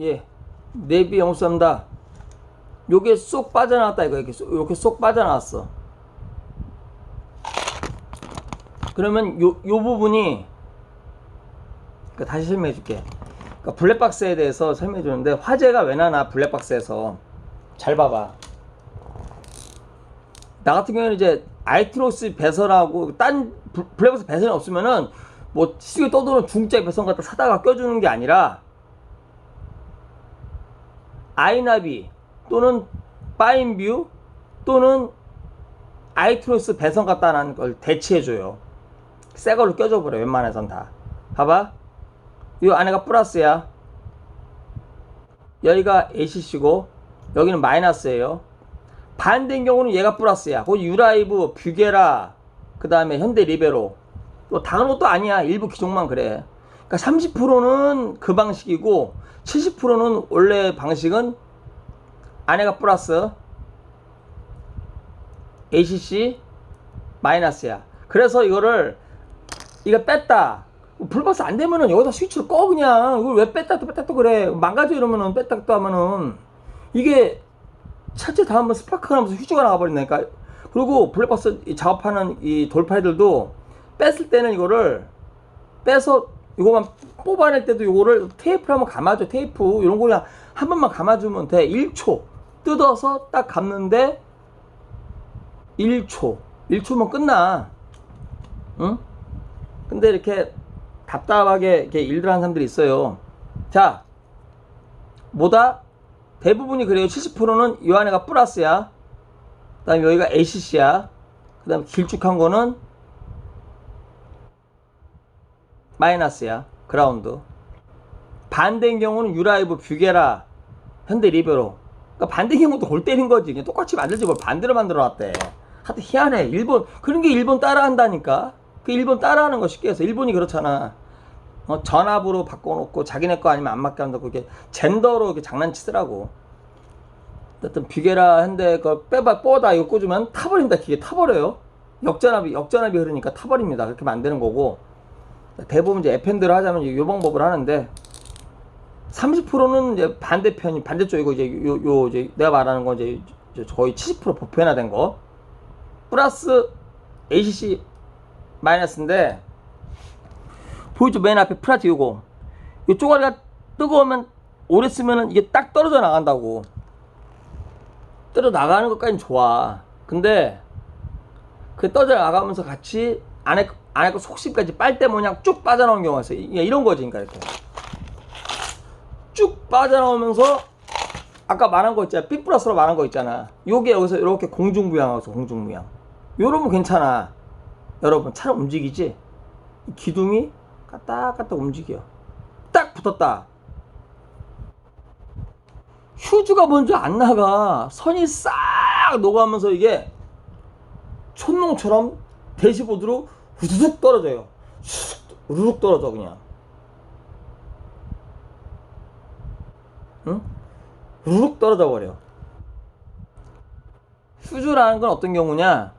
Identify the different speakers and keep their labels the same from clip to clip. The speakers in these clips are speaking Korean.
Speaker 1: 예. 네비 영수합니다. 요게 쏙 빠져나왔다 이거 이렇게 쏙, 이렇게 쏙 빠져나왔어. 그러면 요, 요 부분이 그 다시 설명해 줄게. 그러니까 블랙박스에 대해서 설명해 주는데 화재가 왜 나나 블랙박스에서 잘 봐봐. 나 같은 경우는 이제 알트로스 배선하고 딴 블- 블랙박스 배선이 없으면은 뭐 시계 떠도는 중짜 배선 갖다 사다가 껴주는 게 아니라 아이나비 또는 파인뷰 또는 아이트로스 배선 갖다라는 걸 대체해줘요. 새 걸로 껴줘버려 웬만해선 다. 봐봐. 이 안에가 플러스야. 여기가 ACC고 여기는 마이너스예요. 반대인 경우는 얘가 플러스야. 그 유라이브, 뷰게라, 그 다음에 현대 리베로. 또 다른 것도 아니야. 일부 기종만 그래. 그러니까 30%는 그 방식이고 70%는 원래 방식은 안에가 플러스, ACC 마이너스야. 그래서 이거를 이거 뺐다. 불박스 안 되면은 여기다 스위치를 꺼 그냥. 이걸 왜 뺐다 또 뺐다 또 그래. 망가져 이러면은 뺐다 또 하면은 이게 차체 다 한번 스파크가 나면서 휴지가 나가버린다니까. 그리고 블랙박스 이 작업하는 이 돌파이들도 뺐을 때는 이거를 빼서 이거만 뽑아낼 때도 이거를 테이프를 한번 감아줘. 테이프 이런 거 그냥 한 번만 감아주면 돼. 1초 뜯어서 딱 감는데 1초 1초면 끝나. 응? 근데 이렇게 답답하게 이렇게 일들 하는 사람들이 있어요. 자, 뭐다? 대부분이 그래요. 70%는 이 안에가 플러스야. 그 다음에 여기가 ACC야. 그 다음에 길쭉한 거는 마이너스야. 그라운드. 반대인 경우는 유라이브, 뷰게라, 현대 리베로. 그러니까 반대인 경우도 골 때린 거지. 그냥 똑같이 만들지 뭘 반대로 만들어 놨대. 하여튼 희한해. 일본, 그런 게 일본 따라 한다니까. 그 일본 따라 하는 거 쉽게 해서. 일본이 그렇잖아. 어, 전압으로 바꿔놓고 자기네 거 아니면 안 맞게 한다고 이렇게 젠더로 이렇게 장난치더라고. 어떤 뷰게라 현대 그 빼봐 뽀다 이거 꽂으면 타버린다 기계 타버려요. 역전압이 역전압이 흐르니까 타버립니다. 그렇게 만드는 거고 대부분 이제 에펜드를 하자면 이 방법을 하는데 30%는 이제 반대편이 반대쪽이고 이제 요, 요 이제 내가 말하는 건 이제 거의 70% 보편화된 거. 플러스 ACC 마이너스인데 보이죠? 맨 앞에 프라트 요거 요 쪼가리가 뜨거우면 오래 쓰면은 이게 딱 떨어져 나간다고. 떨어 나가는 것까지는 좋아. 근데 그 떨어져 나가면서 같이 안에 안에 거 속심까지 빨대 모양 쭉 빠져나오는 경우가 있어 이게 이런 거지 그러니까 이렇게. 쭉 빠져나오면서 아까 말한 거 있잖아. B 플러스로 말한 거 있잖아. 요게 여기서 이렇게 공중부양하고 공중부양. 요러면 괜찮아. 여러분 차는 움직이지? 이 기둥이 까딱까딱 움직여. 딱 붙었다. 휴즈가 먼저 안 나가. 선이 싹 녹아가면서 이게 촌농처럼 대시보드로 후두둑 떨어져요 슉, 우르륵 떨어져 그냥 응? 우르륵 떨어져 버려 휴즈라는 건 어떤 경우냐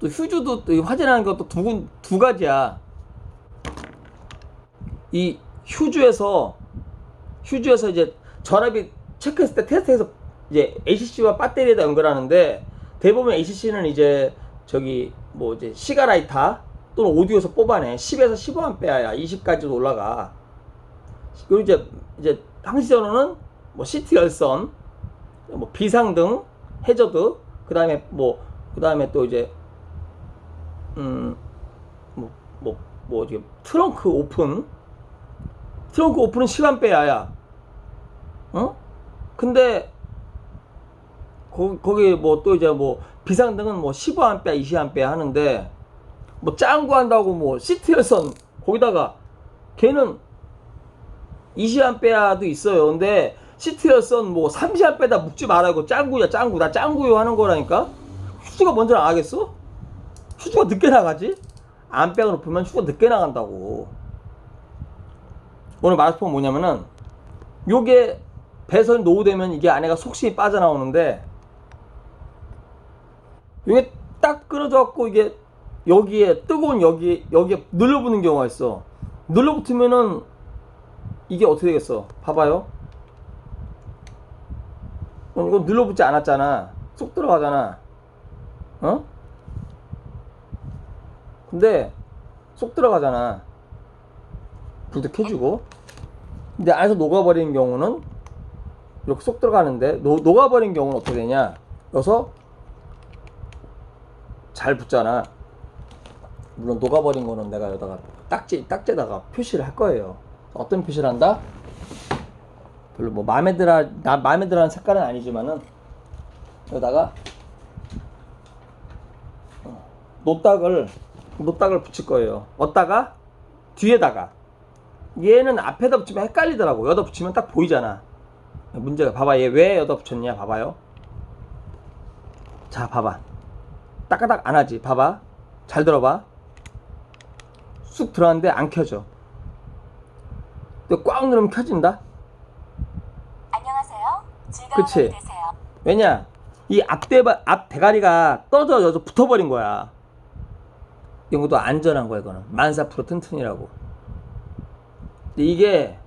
Speaker 1: 또 휴즈도 또이 화재라는 것도 두, 군- 두 가지야. 이 휴즈에서 휴즈에서 이제 전압이 체크했을 때 테스트해서 이제 ACC와 배터리에다 연결하는데 대부분 ACC는 이제 저기 뭐 이제 시가라이터 또는 오디오에서 뽑아내 10에서 15A야 20까지도 올라가 그리고 이제 이제 항시 전원은 뭐 시트 열선 뭐 비상등 해저드 그 다음에 뭐 그 다음에 또 이제 음, 뭐, 뭐, 뭐, 지금, 트렁크 오픈? 트렁크 오픈은 10A야. 어? 근데, 거, 거기 뭐 또 이제 뭐, 비상등은 뭐 15A, 20A 하는데, 뭐 짱구 한다고 뭐, 시트 열선, 거기다가, 걔는 20A도 있어요. 근데, 시트 열선 뭐 30A에다 묶지 말라고 짱구야, 짱구. 나 짱구요 하는 거라니까? 휴지가 먼저 나가겠어? 휴지가 늦게 나가지? 안백을 높으면 휴지가 늦게 나간다고. 오늘 건 뭐냐면은 요게 배선이 노후되면 이게 안에가 속심이 빠져나오는데 요게 딱 끊어져 갖고 이게 여기에 뜨거운 여기 여기에 눌러붙는 경우가 있어. 눌러붙으면은 이게 어떻게 되겠어? 봐봐요. 어, 이거 눌러붙지 않았잖아. 쏙 들어가잖아. 어? 근데 쏙 들어가잖아. 불도 켜주고. 근데 안에서 녹아버리는 경우는 이렇게 쏙 들어가는데 노, 녹아버린 경우는 어떻게 되냐? 여기서 잘 붙잖아. 물론 녹아버린 거는 내가 여기다가 딱지 딱지에다가 표시를 할 거예요. 어떤 표시를 한다? 별로 뭐 마음에 들어 나 마음에 들어하는 색깔은 아니지만은 여기다가 어, 노딱을 노딱을 붙일 거예요. 어디다가 뒤에다가 얘는 앞에다 붙이면 헷갈리더라고. 여기다 붙이면 딱 보이잖아. 문제가 봐봐 얘 왜 여기다 붙였냐 봐봐요. 자 봐봐. 따까닥 안 하지. 봐봐. 잘 들어봐. 쑥 들어갔는데 안 켜져. 또꽉 누르면 켜진다.
Speaker 2: 안녕하세요.
Speaker 1: 그치?
Speaker 2: 되세요.
Speaker 1: 왜냐? 이 앞대바, 앞 대가리가 떨어져 여기서 붙어버린 거야. 이것도 안전한 거야, 이거는. 만사 프로 튼튼이라고. 근데 이게,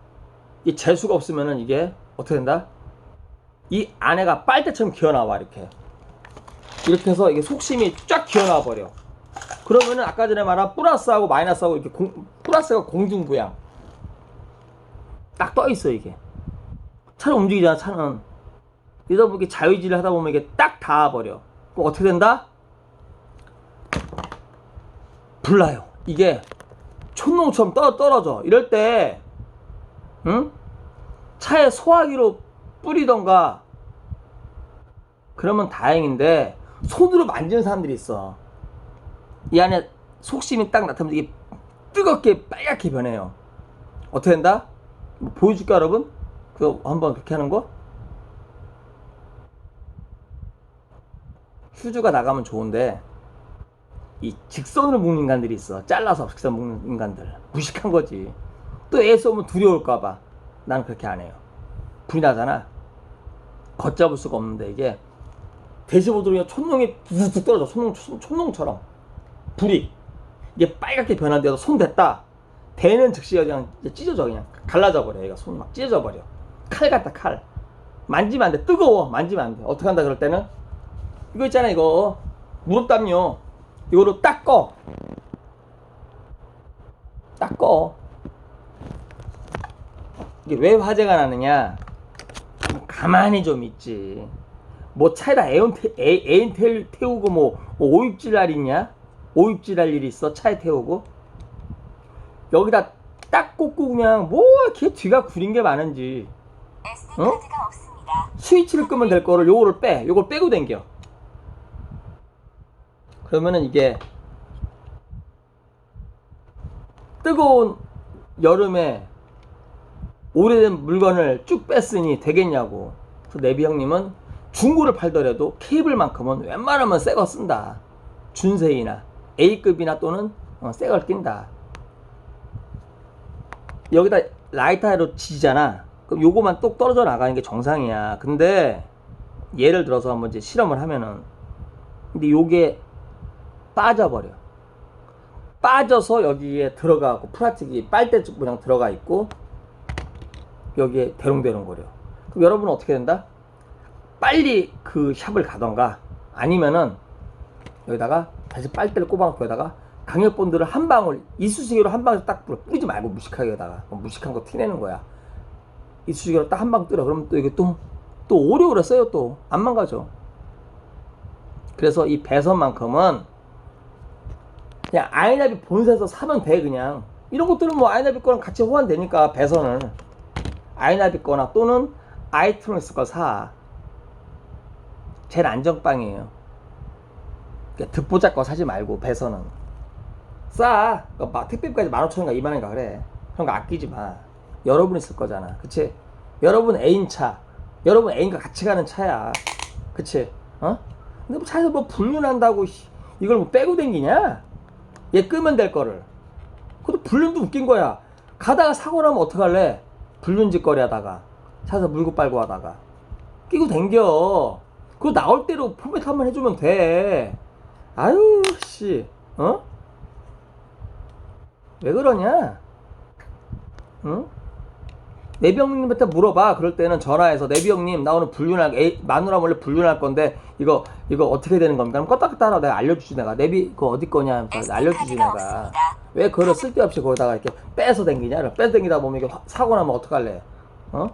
Speaker 1: 이 재수가 없으면은 이게 어떻게 된다? 이 안에가 빨대처럼 기어나와, 이렇게. 이렇게 해서 이게 속심이 쫙 기어나와 버려. 그러면은 아까 전에 말한 플러스하고 마이너스하고 이렇게 공, 플러스가 공중부양. 딱 떠 있어, 이게. 차는 움직이잖아, 차는. 이러다 보니 자유질을 하다 보면 이게 딱 닿아 버려. 그럼 어떻게 된다? 불나요. 이게 촌농처럼 떠, 떨어져. 이럴 때, 응? 차에 소화기로 뿌리던가, 그러면 다행인데, 손으로 만지는 사람들이 있어. 이 안에 속심이 딱 나타나면 이게 뜨겁게 빨갛게 변해요. 어떻게 된다? 뭐 보여줄까, 여러분? 그거 한번 그렇게 하는 거? 휴즈가 나가면 좋은데 이 직선으로 묶는 인간들이 있어 잘라서 직선 묶는 인간들 무식한 거지 또 애 쏘면 두려울까봐 난 그렇게 안 해요 불이 나잖아 걷잡을 수가 없는데 이게 대시보드로 그냥 촌농이 뚝뚝 떨어져. 촌농, 촌- 촌농처럼. 불이. 이게 빨갛게 변한데도 손 댔다. 대는 즉시 그냥 찢어져 그냥. 갈라져 버려 얘가 손이 막 찢어져 버려. 칼 같다 칼. 만지면 안 돼. 뜨거워. 만지면 안 돼. 어떻게 한다 그럴 때는? 이거 있잖아 이거. 무릎 담요. 이거로 닦어 닦어 이게 왜 화재가 나느냐? 가만히 좀 있지 뭐 차에다 에온 태, 에, 에인 태, 태우고 뭐, 뭐 오입질 할 있냐 오입질 할 일이 있어 차에 태우고 여기다 딱 꽂고 그냥 뭐 이렇게 뒤가 구린 게 많은지 어? 스위치를 끄면 될 거를 요거를 빼. 요걸 빼고 댕겨. 그러면은 이게 뜨거운 여름에 오래된 물건을 쭉 뺐으니 되겠냐고. 그래서 내비 형님은 중고를 팔더라도 케이블만큼은 웬만하면 새 거 쓴다. 준세이나 A급이나 또는 어, 새걸 낀다. 여기다 라이터로 지잖아. 그럼 요거만 똑 떨어져 나가는 게 정상이야. 근데 예를 들어서 한번 이제 실험을 하면은 근데 요게 빠져버려. 빠져서 여기에 들어가고 플라스틱이 빨대 모양 들어가 있고 여기에 대롱대롱 거려. 그럼 여러분은 어떻게 된다? 빨리 그 샵을 가던가 아니면은 여기다가 다시 빨대를 꼽아놓고 여기다가 강력 본드를 한 방울 이쑤시개로 한 방울 딱 뿌려. 뿌리지 말고 무식하게 여기다가. 무식한 거 티내는 거야. 이쑤시개로 딱 한방 뜨려 그러면 또 이게 또 또 오래오래 써요 또. 안 망가져. 그래서 이 배선만큼은 그냥 아이나비 본사에서 사면 돼 그냥. 이런 것들은 뭐 아이나비 거랑 같이 호환되니까 배선을. 아이나비 거나 또는 아이트로닉스 거사 제일 안정빵이에요 그러니까 듣보잡 거 사지 말고 배선은 싸. 그러니까 막 택배비까지 15,000원인가 2만원인가 그래. 그런 거 아끼지 마. 여러분이 쓸 거잖아. 그치? 여러분 애인 차. 여러분 애인과 같이 가는 차야. 그치? 어? 근데 뭐 차에서 뭐 불륜한다고 씨, 이걸 뭐 빼고 댕기냐? 얘 끄면 될 거를. 그것도 불륜도 웃긴 거야. 가다가 사고 나면 어떡할래? 불륜짓거리 하다가. 차에서 물고 빨고 하다가. 끼고 댕겨. 그거 나올 대로 포맷 한번 해주면 돼. 아유, 씨. 어? 왜 그러냐? 응? 내비 형님한테 물어봐. 그럴 때는 전화해서 내비 형님 나 오늘 불륜할 애, 마누라 몰래 불륜할 건데 이거 이거 어떻게 되는 겁니까? 그럼 껐다 껐다 하라 내가 알려주지 내가 내비 그거 어디 거냐 그러니까 알려주지 내가
Speaker 2: 없습니다.
Speaker 1: 왜 그걸 쓸데없이 거기다가 이렇게 빼서 댕기냐? 빼서 댕기다 보면 이게 화- 사고 나면 어떡할래? 어?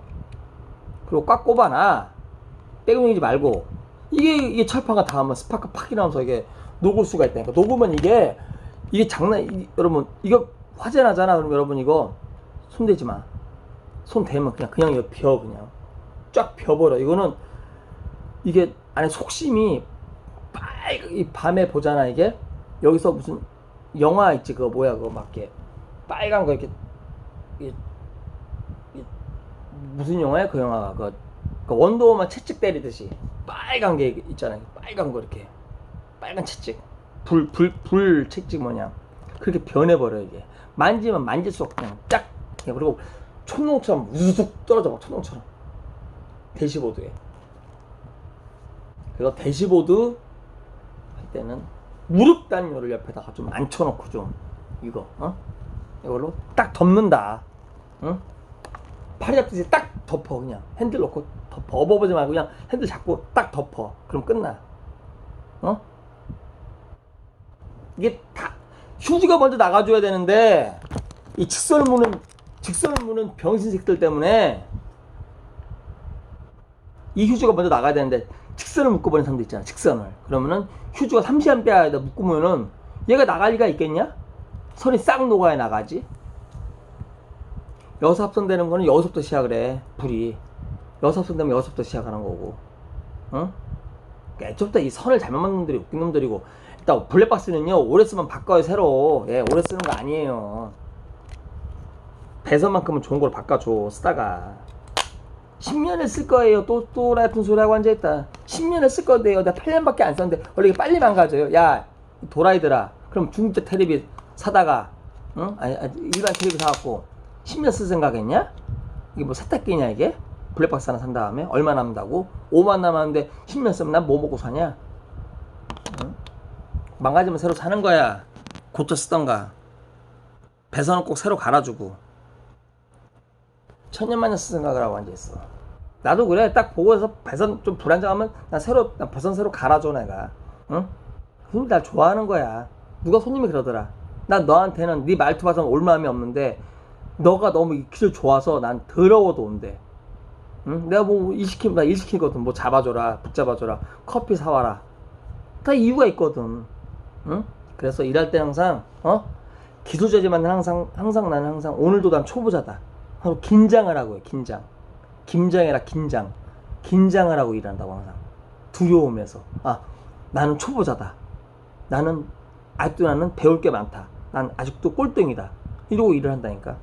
Speaker 1: 그리고 꽉 꼽아놔. 떼구멍이지 말고 이게 이게 철판가 닿으면 스파크 팍 일어나면서 이게 녹을 수가 있다니까. 녹으면 이게 이게 장난 이, 여러분 이거 화재 나잖아. 그럼 여러분 이거 손 대지 마. 손 대면 그냥 그냥 이거 벼 그냥 쫙 벼버려. 이거는 이게 안에 속심이 빨, 이 밤에 보잖아 이게 여기서 무슨 영화 있지 그거 뭐야 그거 막 이렇게 빨간 거 이렇게 이게, 이게 무슨 영화야 그 영화가 그, 그 원더우먼 채찍 때리듯이 빨간 게 있잖아요. 빨간 거 이렇게. 빨간 채찍. 불 불 불 채찍 뭐냐 그렇게 변해버려 이게. 만지면 만질수록 그냥 쫙 그리고 촛농처럼 우수숙 떨어져 막 촛농처럼. 대시보드에. 그래서 대시보드 할 때는 무릎 단열을 옆에다가 좀 앉혀놓고 좀 이거 어? 이걸로 딱 덮는다. 응 팔이 잡듯이 딱 덮어 그냥. 핸들 놓고 덮어. 업어보지 말고 그냥 핸들 잡고 딱 덮어. 그럼 끝나 어? 이게 다 휴지가 먼저 나가줘야 되는데 이 직선을 무는 직선을 무는 병신새끼들 때문에 이 휴지가 먼저 나가야 되는데 직선을 묶어버린 사람도 있잖아 직선을. 그러면은 휴지가 30A에다 묶으면은 얘가 나갈 리가 있겠냐? 선이 싹 녹아야 나가지 여섯 합선 되는 거는 여기서부터 시작을 해 불이 여섯 합선 되면 여기서부터 시작하는 거고 응? 그러니까 애초부터 이 선을 잘못 맞는 놈들이 웃긴 놈들이고 일단 블랙박스는요 오래 쓰면 바꿔요 새로 예 오래 쓰는 거 아니에요 배선만큼은 좋은 걸 바꿔줘 쓰다가 10년을 쓸 거예요. 또, 또 같은 소리 하고 앉아있다. 10년을 쓸 건데요. 내가 8년밖에 안 썼는데, 원래 이게 빨리 망가져요. 야, 이 도라이들아. 그럼 중국제 테레비 사다가, 응? 아니, 아니, 일반 테레비 사갖고, 10년 쓸 생각했냐? 이게 뭐 세탁기냐, 이게? 블랙박스 하나 산 다음에? 얼마 남는다고? 5만 남았는데, 10년 쓰면 난 뭐 먹고 사냐? 응? 망가지면 새로 사는 거야. 고쳐 쓰던가. 배선은 꼭 새로 갈아주고. 천년만년 쓸 생각을 하고 앉아있어. 나도 그래. 딱 보고서 배선 좀 불안정하면 나 새로, 나 배선 새로 갈아줘, 내가. 응? 손님 날 좋아하는 거야. 누가 손님이 그러더라. 난 너한테는 네 말투 봐서는 올 마음이 없는데, 너가 너무 이 기술 좋아서 난 더러워도 온대. 응? 내가 뭐 일 시키면 나 일 시키거든. 뭐 잡아줘라, 붙잡아줘라, 커피 사와라. 다 이유가 있거든. 응? 그래서 일할 때 항상, 어? 기술자지만 항상, 항상 나는 항상 오늘도 난 초보자다. 하고 긴장을 하고 해, 긴장. 김장해라, 긴장. 긴장을 하고 일한다고 항상. 두려움에서. 아, 나는 초보자다. 나는, 아직도 나는 배울 게 많다. 난 아직도 꼴등이다. 이러고 일을 한다니까.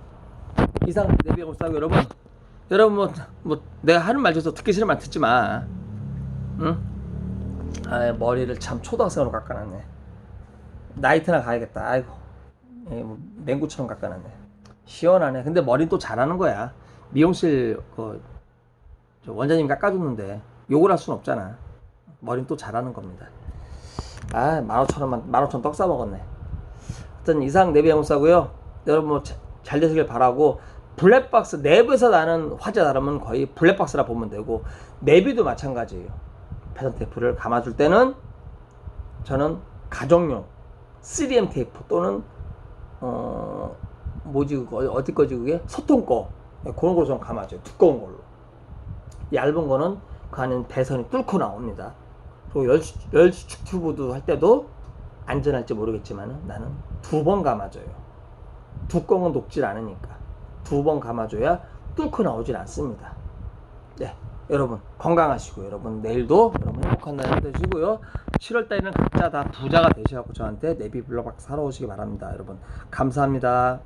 Speaker 1: 이상 내비하고 싸고 여러분. 여러분 뭐, 뭐, 내가 하는 말 중에서 듣기 싫은 말 듣지 마. 응? 아, 머리를 참 초등학생으로 깎아놨네. 나이트나 가야겠다. 아이고. 예, 뭐 맹구처럼 깎아놨네. 시원하네. 근데 머리는 또 잘하는 거야. 미용실 그, 저 원장님 깎아줬는데 욕을 할순 없잖아. 머리는 또 잘하는 겁니다. 아, 만 오천 원만, 만 오천 떡 싸먹었네. 하여튼 이상 내비 해무사고요 여러분 뭐 잘 되시길 바라고 블랙박스 내부에서 나는 화재 나르면 거의 블랙박스라 보면 되고 내비도 마찬가지예요. 패턴 테이프를 감아줄 때는 저는 가정용 3M 테이프 또는 어 뭐지 그거 어디 거지 그게? 소통 거. 네, 그런 걸로 좀 감아줘요. 두꺼운 걸로. 얇은 거는 그 안에 배선이 뚫고 나옵니다. 그리고 열, 열수축 튜브도 할 때도 안전할지 모르겠지만 나는 두 번 감아줘요 건 녹질 않으니까 두 번 감아줘야 뚫고 나오질 않습니다. 네 여러분 건강하시고 여러분 내일도 여러분 행복한 날 되시고요. 7월 달에는 각자 다 부자가 되셔갖고 저한테 네비 블럭박 사러 오시기 바랍니다. 여러분 감사합니다